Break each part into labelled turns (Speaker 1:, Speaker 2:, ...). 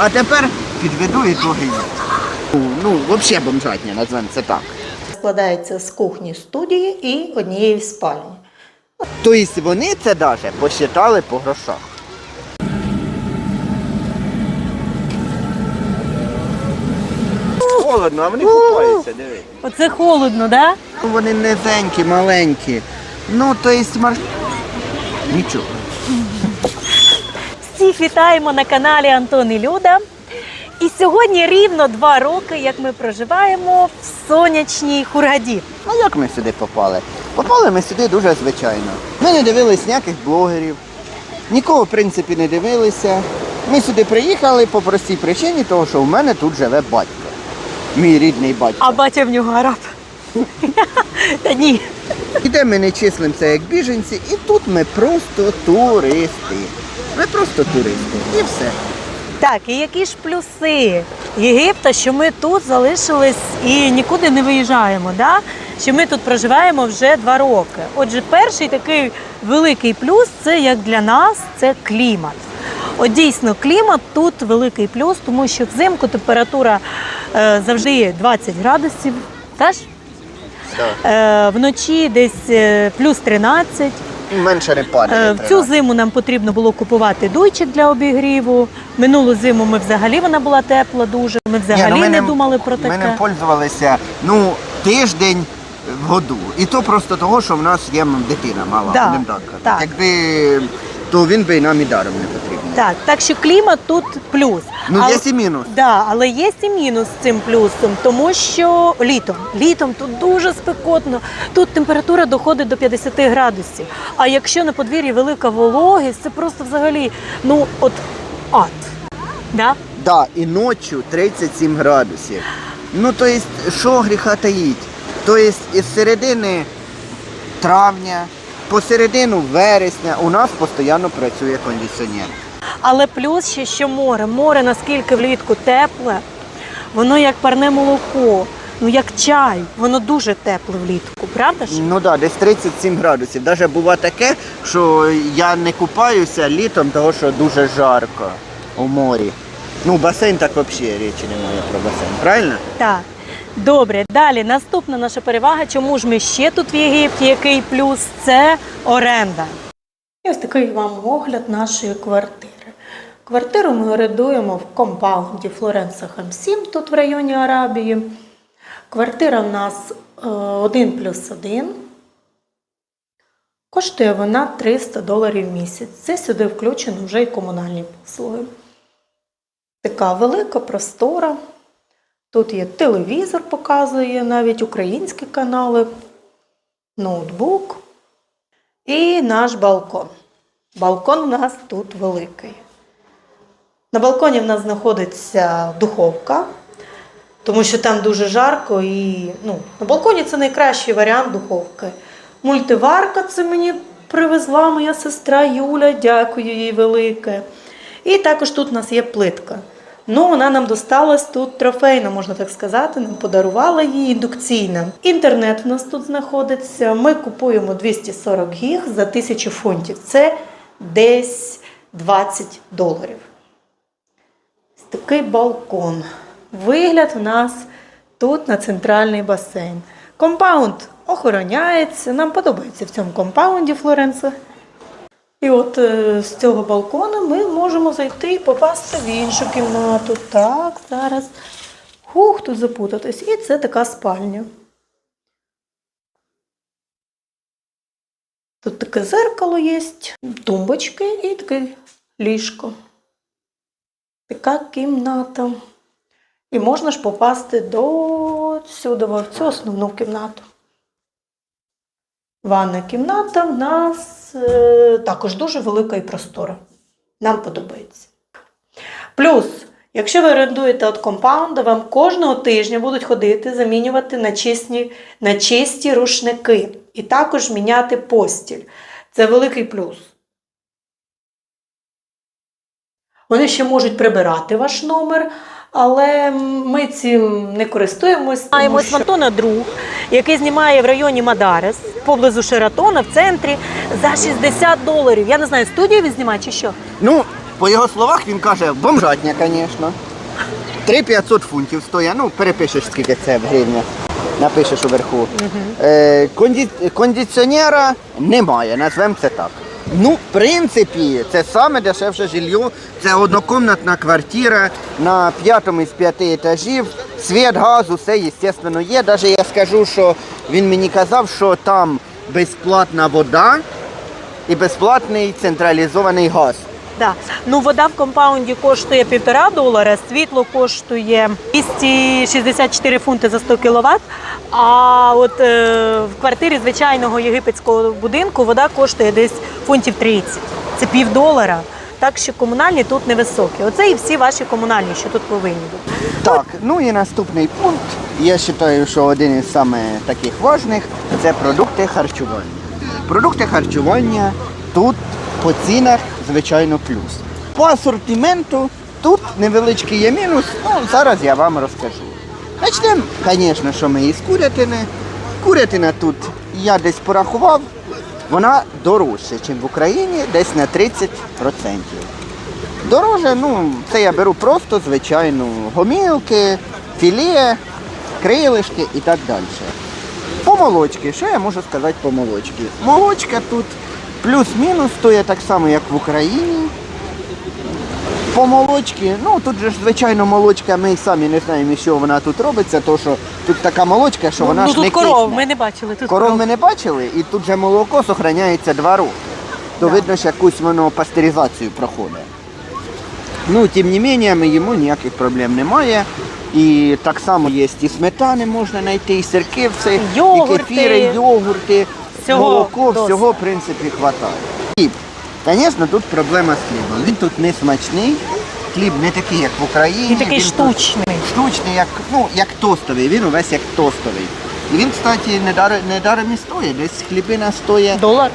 Speaker 1: А тепер підведу ітоги. Ну, ну взагалі бомжатня, назвемо це так.
Speaker 2: Складається з кухні студії і однієї спальні.
Speaker 1: Тобто вони це навіть посчитали по грошах. Холодно, а вони купаються, диви.
Speaker 3: Оце холодно, да?
Speaker 1: Вони низенькі, маленькі. Ну, то є мар... Нічого.
Speaker 3: Всіх вітаємо на каналі Антон і Люда. І сьогодні рівно два роки, як ми проживаємо в сонячній Хургаді.
Speaker 1: Ну як ми сюди попали? Попали ми сюди дуже звичайно. Ми не дивились ніяких блогерів, нікого, в принципі, не дивилися. Ми сюди приїхали по простій причині, того, що в мене тут живе батько. Мій рідний батько.
Speaker 3: А батя в нього араб. Та ні.
Speaker 1: І де ми не числимося як біженці, і тут ми просто туристи. Ми просто туристи. І все.
Speaker 3: Так, і які ж плюси Єгипта, що ми тут залишились і нікуди не виїжджаємо, да? що ми тут проживаємо вже два роки. Отже, перший такий великий плюс це як для нас це клімат. От дійсно, клімат тут великий плюс, тому що взимку температура е, завжди є 20 градусів. Теж? Е, вночі десь е, плюс 13.
Speaker 1: Менше не падає.
Speaker 3: Е, В цю зиму нам потрібно було купувати дойчик для обігріву. Минулу зиму ми взагалі вона була тепла дуже. Ми взагалі
Speaker 1: Ні, ну, ми
Speaker 3: не думали про
Speaker 1: Ми не пользувалися ну, тиждень в году. І то просто того, що в нас є дитина мала,
Speaker 3: Да,
Speaker 1: будемо так
Speaker 3: так.
Speaker 1: Якби то він би і нам і даром не потрібен.
Speaker 3: Так, так що клімат тут плюс.
Speaker 1: Ну, є і мінус.
Speaker 3: Да, але є і мінус з цим плюсом, тому що літом, літом тут дуже спекотно. Тут температура доходить до 50 градусів. А якщо на подвір'ї велика вологість, це просто взагалі ну от ад. Да?
Speaker 1: Да, і ночі 37 градусів. Ну, то есть, що гріха таїть? То есть, із середини травня, по середину вересня у нас постійно працює кондиціонер.
Speaker 3: Але плюс ще що море. Море наскільки влітку тепле, воно як парне молоко, ну як чай, воно дуже тепле влітку, правда ж?
Speaker 1: Ну да, десь 37 градусів. Даже бува таке, що я не купаюся літом, тому що дуже жарко у морі. Ну, басейн так взагалі речі немає про басейн, правильно?
Speaker 3: Так. Добре, далі наступна наша перевага. Чому ж ми ще тут в Єгипті? Який плюс? Це оренда.
Speaker 2: І ось такий вам огляд нашої квартири. Квартиру ми орендуємо в компаунді Флоренса Хам-7, тут в районі Арабії. Квартира в нас 1 плюс 1. Коштує вона 300 доларів в місяць. Це сюди включено вже й комунальні послуги. Така велика простора. Тут є телевізор, показує навіть українські канали, ноутбук і наш балкон. Балкон у нас тут великий. На балконі в нас знаходиться духовка, тому що там дуже жарко і ну, на балконі це найкращий варіант духовки. Мультиварка це мені привезла моя сестра Юля, дякую їй велике. І також тут у нас є плитка. Ну, вона нам досталась тут трофейна, можна так сказати. Нам подарувала її індукційна. Інтернет у нас тут знаходиться. Ми купуємо 240 гіг за 1000 фунтів. Це десь 20 доларів. Такий балкон. Вигляд у нас тут на центральний басейн. Компаунд охороняється. Нам подобається в цьому компаунді Флоренса. І от е, з цього балкону ми можемо зайти і попасти в іншу кімнату. Так, зараз. Хух, тут запутатись. І це така спальня. Тут таке зеркало є, тумбочки і таке ліжко. Така кімната. І можна ж попасти до сюди, в цю основну кімнату. Ванна кімната в нас е, також дуже велика і простора. Нам подобається. Плюс, якщо ви орендуєте від компаунда, вам кожного тижня будуть ходити замінювати на чисті, на чисті рушники і також міняти постіль. Це великий плюс. Вони ще можуть прибирати ваш номер, але ми цим не користуємось.
Speaker 3: Маємо
Speaker 2: що-
Speaker 3: Антона друг, який знімає в районі Мадарес, поблизу Шератона, в центрі, за 60 доларів. Я не знаю, студію він знімає чи що?
Speaker 1: Ну, по його словах він каже, бомжатня, звісно. 3500 фунтів стоїть, ну перепишеш, скільки це в гривнях. Напишеш уверху. Е, конді... Кондиціонера немає, назвемо це так. Ну, в принципі, це саме дешевше жилье. Це однокомнатна квартира на п'ятому із п'яти етажів. Світ, газ, усе, звісно, є. Навіть я скажу, що він мені казав, що там безплатна вода і безплатний централізований газ.
Speaker 3: Да. Ну, вода в компаунді коштує півтора долара, світло коштує 264 фунти за 100 кВт. А от е, в квартирі звичайного єгипетського будинку вода коштує десь фунтів 30. Це пів долара. Так що комунальні тут невисокі. Оце і всі ваші комунальні, що тут повинні бути.
Speaker 1: Так, ну і наступний пункт. Я вважаю, що один із саме таких важних це продукти харчування. Продукти харчування тут по цінах, звичайно, плюс. По асортименту тут невеличкий є мінус, ну зараз я вам розкажу. Почнемо, звісно, що ми із курятини. Курятина тут я десь порахував, вона дорожча, ніж в Україні, десь на 30%. Дороже, ну, це я беру просто звичайну гомілки, філе, крилишки і так далі. По молочці, що я можу сказати по молочці? Молочка тут плюс-мінус стоїть так само, як в Україні. По молочці, ну тут же ж звичайно молочка, ми самі не знаємо, що вона тут робиться, то що тут така молочка, що вона
Speaker 3: ну,
Speaker 1: ж
Speaker 3: тут
Speaker 1: не
Speaker 3: коров,
Speaker 1: кисне.
Speaker 3: ми не бачили. Тут
Speaker 1: Коров ми не бачили, і тут же молоко зберігається два роки. То
Speaker 3: Да.
Speaker 1: видно, що якусь воно пастеризацію проходить. Ну, тим не менше, ми їмо ніяких проблем немає. І так само є і сметани можна знайти, і сирки, все, і кефіри, і йогурти,
Speaker 3: Всього
Speaker 1: молоко,
Speaker 3: досить.
Speaker 1: всього, в принципі, вистачає. Хліб. Звісно, тут проблема з хлібом. Він тут не смачний, хліб не такий, як в Україні.
Speaker 3: Він такий
Speaker 1: він тут
Speaker 3: штучний.
Speaker 1: штучний, як, ну, як тостовий, він увесь як тостовий. І він, кстати, недаром, недаром і стоїть. Десь хлібина стоїть
Speaker 3: Долар.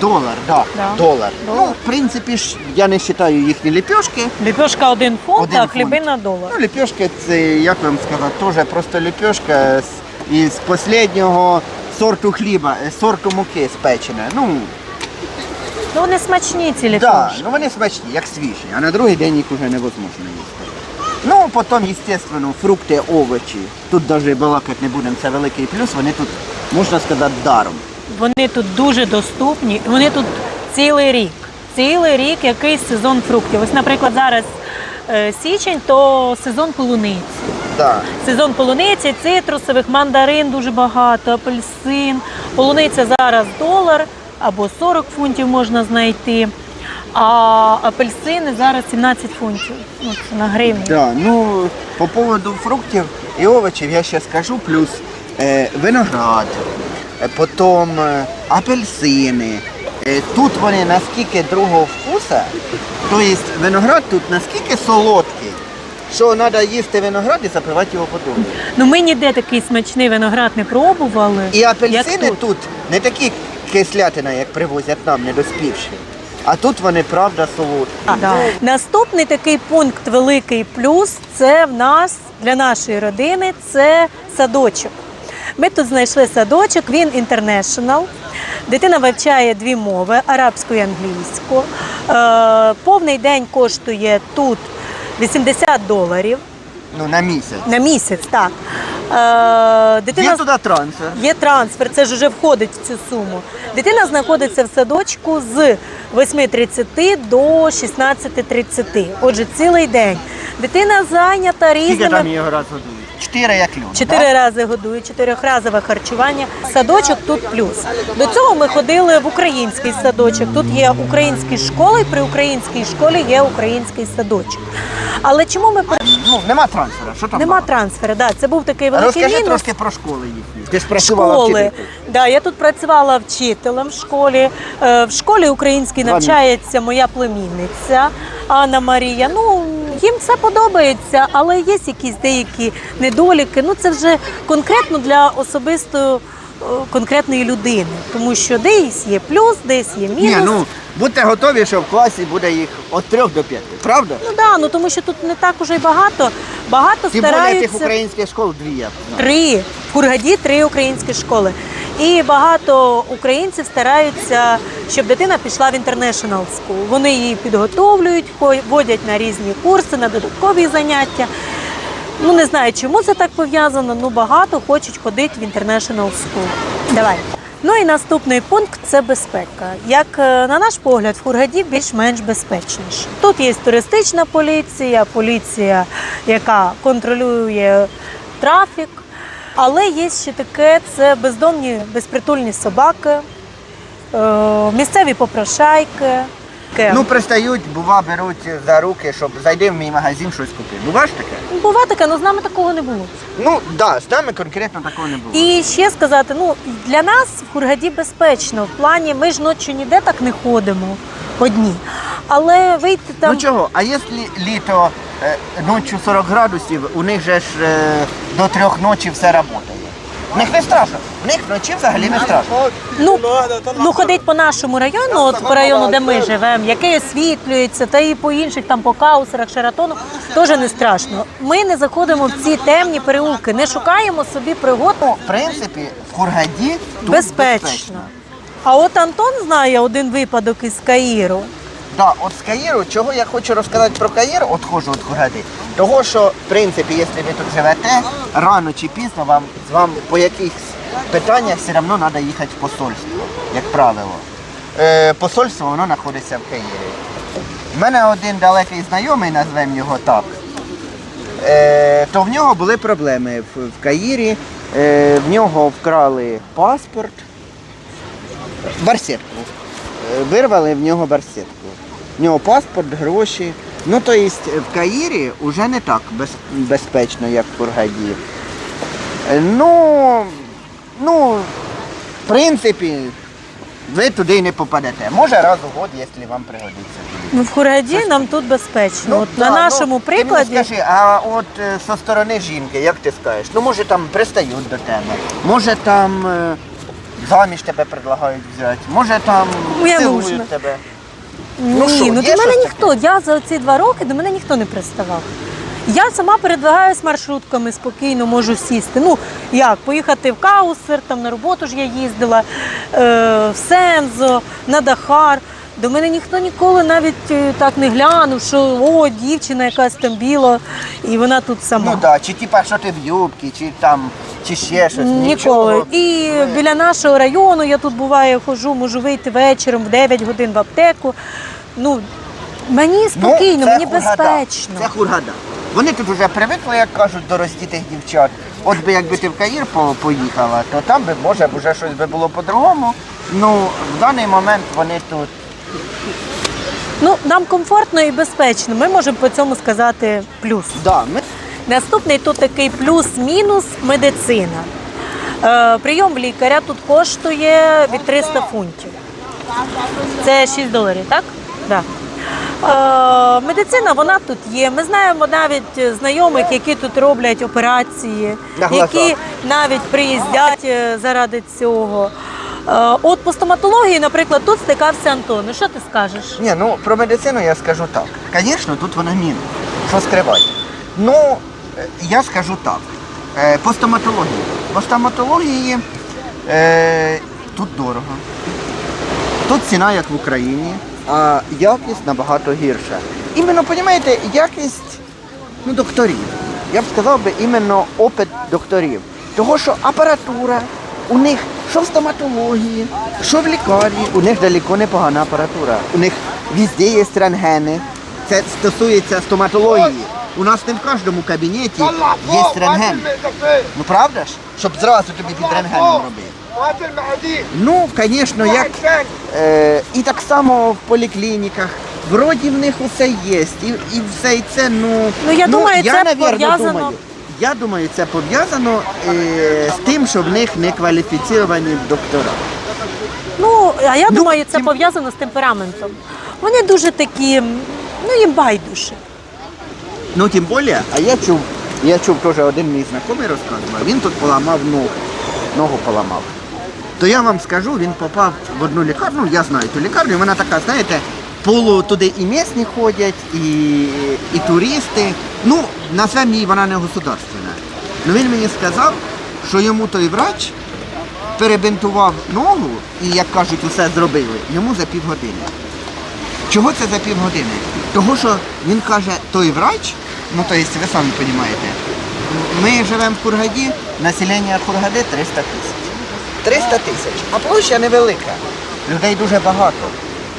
Speaker 1: долар, да,
Speaker 3: Да.
Speaker 1: долар.
Speaker 3: Долар.
Speaker 1: Ну, в принципі ж, я не вважаю їхні ліпешки.
Speaker 3: Ліпешка один фунт,
Speaker 1: Один
Speaker 3: а
Speaker 1: фунт.
Speaker 3: хлібина долар.
Speaker 1: Ну, ліпешки це, як вам сказати, теж просто ліпешка із останнього сорту хліба, е, сорту муки спечена. Ну,
Speaker 3: Ну вони смачні ці
Speaker 1: да, ну вони смачні, як свіжі, а на другий день їх вже невозможно їсти. Ну, потім, звісно, фрукти, овочі. Тут навіть балакати не будемо, це великий плюс, вони тут, можна сказати, даром.
Speaker 3: Вони тут дуже доступні. Вони тут цілий рік. Цілий рік якийсь сезон фруктів. Ось, наприклад, зараз е, січень, то сезон полуниці.
Speaker 1: Да.
Speaker 3: Сезон полуниці, цитрусових, мандарин дуже багато, апельсин. Полуниця зараз долар або 40 фунтів можна знайти. А апельсини зараз 17 фунтів. Ну, це на гривні.
Speaker 1: Да, ну по поводу фруктів і овочів я ще скажу, плюс е, виноград, е, потім е, апельсини. Е, тут вони наскільки другого вкуса, тобто виноград тут наскільки солодкий, що треба їсти виноград і запивати його водою.
Speaker 3: Ну ми ніде такий смачний виноград не пробували.
Speaker 1: І апельсини
Speaker 3: тут.
Speaker 1: тут не такі кислятина, як привозять нам, недоспівші. А тут вони правда солодкі.
Speaker 3: Да. Наступний такий пункт великий плюс це в нас для нашої родини це садочок. Ми тут знайшли садочок, він інтернешнл. Дитина вивчає дві мови арабську і англійську. Е, повний день коштує тут 80 доларів
Speaker 1: Ну, на місяць.
Speaker 3: на місяць. Так. Е, дитина
Speaker 1: Є туди трансфер.
Speaker 3: Є трансфер, це ж вже входить в цю суму. Дитина знаходиться в садочку з 8.30 до 16.30. Отже, цілий день. Дитина зайнята
Speaker 1: Скільки там
Speaker 3: різними.
Speaker 1: його раз годують? Чотири як люд.
Speaker 3: Чотири рази годують, чотирьохразове харчування. Садочок тут плюс. До цього ми ходили в український садочок. Тут є українські школи, і при українській школі є український садочок. Але чому ми
Speaker 1: Ну, нема трансфера. Що там?
Speaker 3: нема
Speaker 1: багато?
Speaker 3: трансферу? Да, це був такий великий
Speaker 1: Розкажи
Speaker 3: мінус.
Speaker 1: трошки про школи їхні. Ти ж працювала
Speaker 3: школи.
Speaker 1: вчителькою.
Speaker 3: Да, я тут працювала вчителем в школі. Е, В школі українській
Speaker 1: Два
Speaker 3: навчається моя племінниця Анна Марія. Ну їм все подобається, але є якісь деякі недоліки. Ну це вже конкретно для особисто е, конкретної людини, тому що десь є плюс, десь є мінус.
Speaker 1: Ні, ну будьте готові, що в класі буде їх від 3 до 5. Правда?
Speaker 3: Ну да, ну тому що тут не так уже й багато. Багато
Speaker 1: Тим більше
Speaker 3: стараються.
Speaker 1: тих українських школ дві я знаю.
Speaker 3: Три. В Хургаді три українські школи. І багато українців стараються, щоб дитина пішла в International School. Вони її підготовлюють, хо- водять на різні курси, на додаткові заняття. Ну не знаю, чому це так пов'язано. Ну багато хочуть ходити в International School. Давай. Ну і наступний пункт це безпека. Як е, на наш погляд, в Хургаді більш-менш безпечніше. Тут є туристична поліція, поліція, яка контролює трафік, але є ще таке: це бездомні безпритульні собаки, е, місцеві попрошайки. Таке.
Speaker 1: Ну, пристають, бува, беруть за руки, щоб зайди в мій магазин щось купити. Бува ж таке?
Speaker 3: Бува таке, але з нами такого не було.
Speaker 1: Ну, так, да, з нами конкретно такого не було.
Speaker 3: І ще сказати, ну для нас в Хургаді безпечно. В плані ми ж ночі ніде так не ходимо одні. Але вийти там
Speaker 1: Ну чого, а якщо літо е, ночі 40 градусів, у них же ж е, до трьох ночі все працює. В них не страшно. В них вночі взагалі не страшно.
Speaker 3: ну, ну ходить по нашому району, от по району, де ми живемо, який освітлюється, та і по інших там по каусерах, Шератону, теж не страшно. Ми не заходимо в ці темні переулки, не шукаємо собі пригод
Speaker 1: Ну, в принципі, в Хургаді тут
Speaker 3: безпечно. А от Антон знає один випадок із Каїру.
Speaker 1: Да, от з Каїру, чого я хочу розказати про Каїр, от ходжу від Хургади, того, що, в принципі, якщо ви тут живете, рано чи пізно вам, вам по якихось питаннях все одно треба їхати в посольство, як правило. Е, посольство воно знаходиться в Каїрі. У мене один далекий знайомий, назвемо його так, е, то в нього були проблеми в, в Каїрі. Е, в нього вкрали паспорт, барсетку. Е, Вирвали в нього барсетку. В нього паспорт, гроші. Ну, то є в Каїрі вже не так без, безпечно, як в Хургаді. Е, Ну, ну, в принципі, ви туди не попадете. Може раз у год, якщо вам пригодиться.
Speaker 3: Ну, в Хургаді нам тут безпечно. от
Speaker 1: да,
Speaker 3: на нашому
Speaker 1: ну,
Speaker 3: прикладі.
Speaker 1: Ти мені скажи, а от е, со сторони жінки, як ти скажеш? Ну, може там пристають до тебе, може там е, заміж тебе предлагають взяти, може там
Speaker 3: Моя
Speaker 1: цілують
Speaker 3: нужна.
Speaker 1: тебе.
Speaker 3: Ні,
Speaker 1: Ну що,
Speaker 3: ну до мене ніхто. Я за ці два роки до мене ніхто не приставав. Я сама передвигаюсь маршрутками спокійно, можу сісти. Ну як, поїхати в Каусер, там на роботу ж я їздила, е, в Сензо, на Дахар. До мене ніхто ніколи навіть е, так не глянув, що о, дівчина якась там біла, і вона тут сама.
Speaker 1: Ну так, чи типа, що ти в юбці, чи там, чи ще щось.
Speaker 3: Ніколи.
Speaker 1: Нічого.
Speaker 3: І біля нашого району я тут буває, хожу, можу вийти вечором в 9 годин в аптеку. Ну, мені спокійно,
Speaker 1: Ну,
Speaker 3: мені
Speaker 1: хургада.
Speaker 3: безпечно.
Speaker 1: Це хургада. Вони тут вже привикли, як кажуть, до роздітих дівчат. От би якби ти в Каїр поїхала, то там би може вже щось би було по-другому. Ну, в даний момент вони тут.
Speaker 3: Ну, нам комфортно і безпечно. Ми можемо по цьому сказати плюс.
Speaker 1: Да, ми
Speaker 3: Наступний тут такий плюс-мінус медицина. Е, прийом лікаря тут коштує від 300 фунтів. Це 6 доларів, так? Да. Е, медицина вона тут є. Ми знаємо навіть знайомих, які тут роблять операції, які навіть приїздять е, заради цього. Е, от по стоматології, наприклад, тут стикався Антон. Ну, Що ти скажеш?
Speaker 1: Ні, ну про медицину я скажу так. Звісно, тут вона мінус. Що скривати? Ну, я скажу так. Е, По стоматології. По стоматології е, тут дорого. Тут ціна, як в Україні, а якість набагато гірша. Іменно, розумієте, якість ну, докторів. Я б сказав би іменно опит докторів. Того, що апаратура у них що в стоматології, що в лікарні, у них далеко непогана апаратура. У них везде є рентгени. Це стосується стоматології. У нас не в кожному кабінеті є рентген. Ну правда ж? Щоб зразу тобі під рентгеном робити. Ну, звісно, як е, і так само в поліклініках. Вроді в них усе є, і і все і це, ну,
Speaker 3: ну я ну, я, це
Speaker 1: навірно, думаю. Я думаю, це пов'язано е, з тим, що в них не кваліфіційовані доктора.
Speaker 3: Ну, а я
Speaker 1: ну,
Speaker 3: думаю, це
Speaker 1: тим...
Speaker 3: пов'язано з темпераментом. Вони дуже такі, ну їм байдуже.
Speaker 1: Ну, тим більше, а я чув, я чув теж один мій знайомий розказував, він тут поламав ногу, ногу поламав. То я вам скажу, він попав в одну лікарню, я знаю ту лікарню, вона така, знаєте, полу туди і місні ходять, і, і туристи. Ну, назвемо її, вона не государственна. Ну він мені сказав, що йому той врач перебинтував ногу і, як кажуть, усе зробили, йому за півгодини. Чого це за півгодини? Того, що він каже, той врач, ну то есть, ви самі розумієте, ми живемо в Кургаді, населення Кургади 300 тисяч. 300 тисяч, а площа невелика. Людей дуже багато.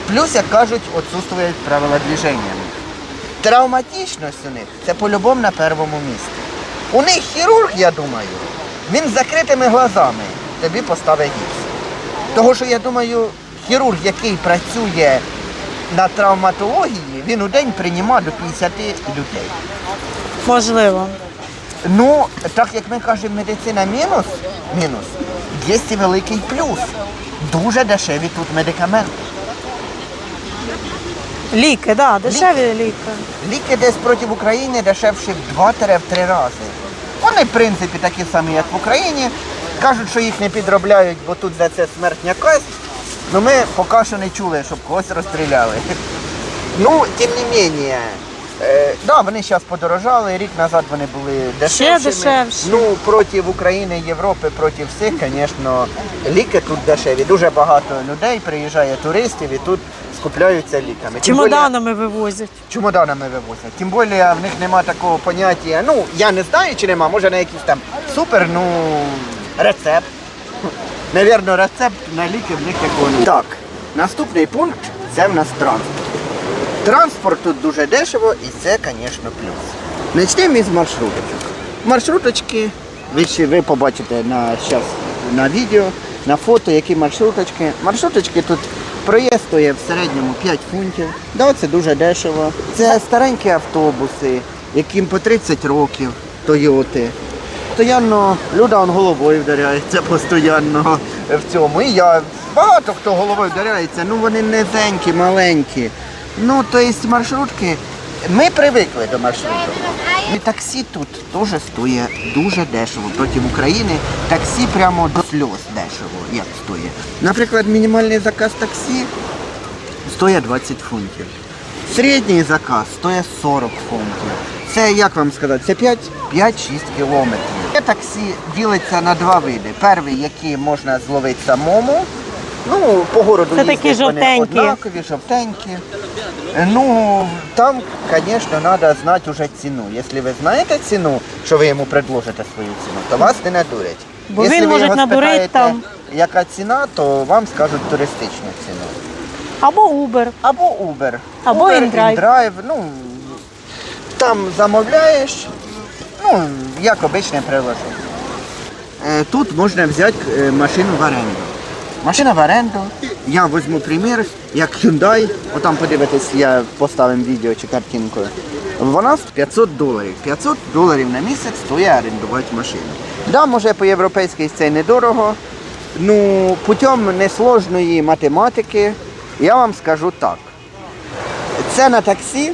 Speaker 1: Плюс, як кажуть, відсутствують правила движення. Травматичність у них це по-любому на першому місці. У них хірург, я думаю, він з закритими глазами тобі поставить гіпс. Того, що я думаю, хірург, який працює на травматології, він у день приймає до 50 людей.
Speaker 3: Можливо.
Speaker 1: Ну, так як ми кажемо, медицина мінус, мінус, є і великий плюс. Дуже дешеві тут медикаменти.
Speaker 3: Ліки, да, дешеві ліки.
Speaker 1: Ліки десь проти України дешевші в 2-3 рази. Вони, в принципі, такі самі, як в Україні. Кажуть, що їх не підробляють, бо тут за це смертня казнь. Ну ми поки що не чули, щоб когось розстріляли. Ну, тим не менше, е, да, вони зараз подорожали, рік назад вони були дешевшими.
Speaker 3: дешевші.
Speaker 1: Ну, проти України, Європи, проти всіх, звісно, ліки тут дешеві. Дуже багато людей приїжджає туристів і тут скупляються ліками. Тим более-
Speaker 3: Чемоданами вивозять.
Speaker 1: чемоданами вивозять. Тим більше в них нема такого поняття. Ну, я не знаю, чи нема, може на якийсь там супер, ну, рецепт. Навірно, рецепт на ліки в них такого. Так, наступний пункт це в нас транспорт. Транспорт тут дуже дешево і це, звісно, плюс. Почнемо із маршруточок. Маршруточки, ви ви побачите на, щас, на відео, на фото, які маршруточки. Маршруточки тут проїзд стоїть в середньому 5 фунтів. Да, це дуже дешево. Це старенькі автобуси, яким по 30 років, Тойоти. Постоянно он головою вдаряються постійно в цьому. І я багато хто головою вдаряється, ну вони низенькі, маленькі. Ну, то є маршрутки. Ми привикли до маршруток. І таксі тут теж стоїть дуже дешево. Проти України таксі прямо до сльоз дешево, як стоїть. Наприклад, мінімальний заказ таксі стоїть 20 фунтів. Середній заказ стоїть 40 фунтів. Це, як вам сказати, це 5 5-6 кілометрів. Це таксі ділиться на два види. Перший, який можна зловити самому. Ну, по городу
Speaker 3: Це
Speaker 1: їздять
Speaker 3: такі
Speaker 1: вони
Speaker 3: жовтенькі.
Speaker 1: однакові, жовтенькі. Ну, там, звісно, треба знати вже ціну. Якщо ви знаєте ціну, що ви йому предложите свою ціну, то вас не надурять.
Speaker 3: Бо
Speaker 1: Якщо
Speaker 3: він
Speaker 1: ви
Speaker 3: може
Speaker 1: його
Speaker 3: надурити
Speaker 1: спитаєте,
Speaker 3: там.
Speaker 1: Яка ціна, то вам скажуть туристичну ціну.
Speaker 3: Або Uber.
Speaker 1: Або Uber.
Speaker 3: Або
Speaker 1: Uber.
Speaker 3: InDrive,
Speaker 1: ну, там замовляєш, ну, як обичне приложення. Е, Тут можна взяти е, машину в оренду. Машина в оренду. Я візьму примір, як Hyundai, отам подивитись, я поставив відео чи картинку. Вона 500 доларів. 500 доларів на місяць стоїть орендувати машину. Да, може по-європейськи це й недорого. Ну, путем несложної математики я вам скажу так. Це на таксі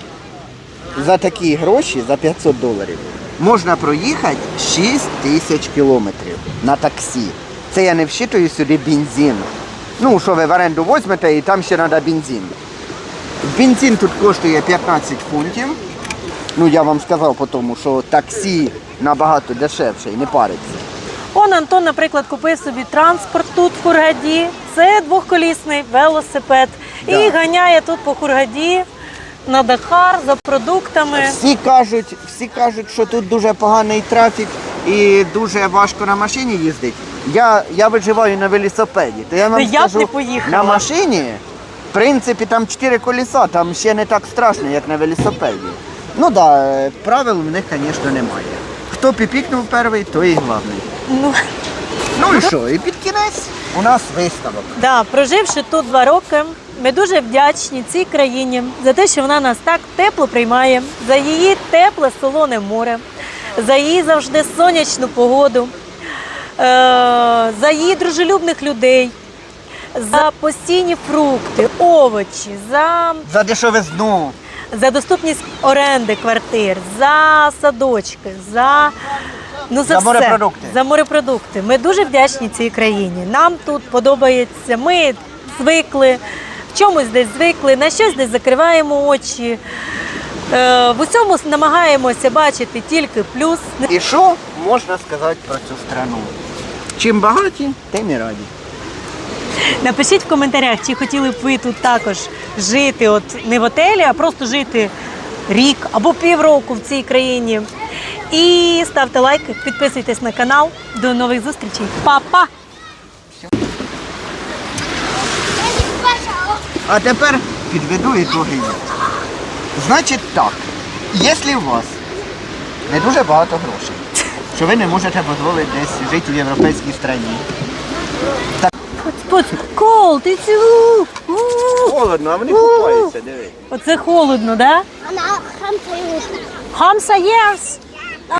Speaker 1: за такі гроші, за 500 доларів, можна проїхати 6 тисяч кілометрів на таксі. Це я не вщитую сюди бензин. Ну, що ви в оренду візьмете і там ще треба бензин. Бензин тут коштує 15 фунтів. Ну, я вам сказав по тому, що таксі набагато дешевше і не париться.
Speaker 3: Он Антон, наприклад, купив собі транспорт тут в Хургаді. Це двохколісний велосипед. І
Speaker 1: Да.
Speaker 3: ганяє тут по Хургаді на Дахар за продуктами.
Speaker 1: Всі кажуть, всі кажуть, що тут дуже поганий трафік і дуже важко на машині їздити. Я, я виживаю на велосипеді. То я вам
Speaker 3: Ну, я б
Speaker 1: скажу,
Speaker 3: не поїхала.
Speaker 1: на машині, в принципі, там чотири колеса, там ще не так страшно, як на велосипеді. Ну так, да, правил в них, звісно, немає. Хто піпікнув перший, той і головний.
Speaker 3: Ну,
Speaker 1: Ну і що? І під кінець у нас виставок.
Speaker 3: да, проживши тут два роки, ми дуже вдячні цій країні за те, що вона нас так тепло приймає, за її тепле солоне море, за її завжди сонячну погоду, е, за її дружелюбних людей, за постійні фрукти, овочі, за
Speaker 1: За дешевизну.
Speaker 3: за доступність оренди квартир, за садочки, за, ну, за,
Speaker 1: За
Speaker 3: все.
Speaker 1: морепродукти.
Speaker 3: За морепродукти. Ми дуже вдячні цій країні. Нам тут подобається. Ми звикли, чомусь десь звикли, на щось десь закриваємо очі. Е, в усьому намагаємося бачити тільки плюс.
Speaker 1: І що можна сказати про цю страну? Чим багаті, тим і раді.
Speaker 3: Напишіть в коментарях, чи хотіли б ви тут також жити, от не в отелі, а просто жити рік або півроку в цій країні. І ставте лайки, підписуйтесь на канал. До нових зустрічей. Па-па!
Speaker 1: А тепер підведу ітоги. Значить так, якщо у вас не дуже багато грошей, що ви не можете дозволити десь жити в європейській країні.
Speaker 3: Пуць, кол, ти цілу.
Speaker 1: Холодно, а вони купаються, диви.
Speaker 3: Оце холодно, да?
Speaker 4: Hamza,
Speaker 3: Хамса, yes!